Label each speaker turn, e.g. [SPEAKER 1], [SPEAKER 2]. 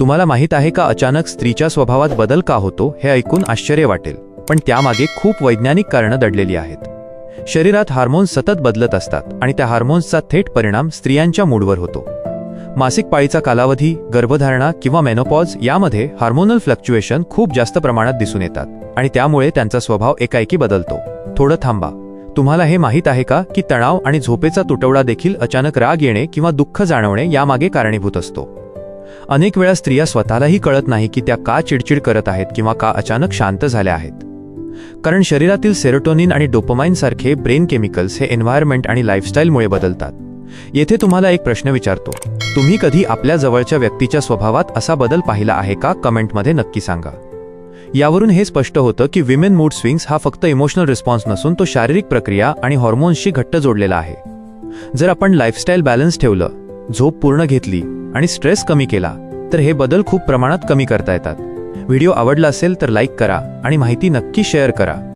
[SPEAKER 1] तुम्हाला माहीत आहे का अचानक स्त्रीच्या स्वभावात बदल का होतो हे ऐकून आश्चर्य वाटेल. पण त्यामागे खूप वैज्ञानिक कारणं दडलेली आहेत. शरीरात हार्मोन्स सतत बदलत असतात आणि त्या हार्मोन्सचा थेट परिणाम स्त्रियांच्या मूडवर होतो. मासिक पाळीचा कालावधी गर्भधारणा किंवा मेनोपॉज यामध्ये हार्मोनल फ्लक्च्युएशन खूप जास्त प्रमाणात दिसून येतात आणि त्यामुळे त्यांचा स्वभाव एकाएकी बदलतो. थोडं थांबा. तुम्हाला हे माहीत आहे का की तणाव आणि झोपेचा तुटवडा देखील अचानक राग येणे किंवा दुःख जाणवणे यामागे कारणीभूत असतो. अनेक वेळा स्त्रिया स्वतःलाही कळत नाही की त्या का चिडचिड करत आहेत किंवा का अचानक शांत झाल्या आहेत. कारण शरीरातील सेरोटोनिन आणि डोपमाइन सारखे ब्रेन केमिकल्स हे एन्व्हायरमेंट आणि लाईफस्टाईलमुळे बदलतात. येथे तुम्हाला एक प्रश्न विचारतो. तुम्ही कधी आपल्या जवळच्या व्यक्तीच्या स्वभावात असा बदल पाहिला आहे का? कमेंटमध्ये नक्की सांगा. यावरून हे स्पष्ट होतं की विमेन मूड स्विंग्स हा फक्त इमोशनल रिस्पॉन्स नसून तो शारीरिक प्रक्रिया आणि हॉर्मोन्सशी घट्ट जोडलेला आहे. जर आपण लाईफस्टाईल बॅलन्स ठेवलं झोप पूर्ण घेतली आणि स्ट्रेस कमी केला तर हे बदल खूप प्रमाणात कमी करता येतात. व्हिडिओ आवडला असेल तर लाईक करा आणि माहिती नक्की शेअर करा.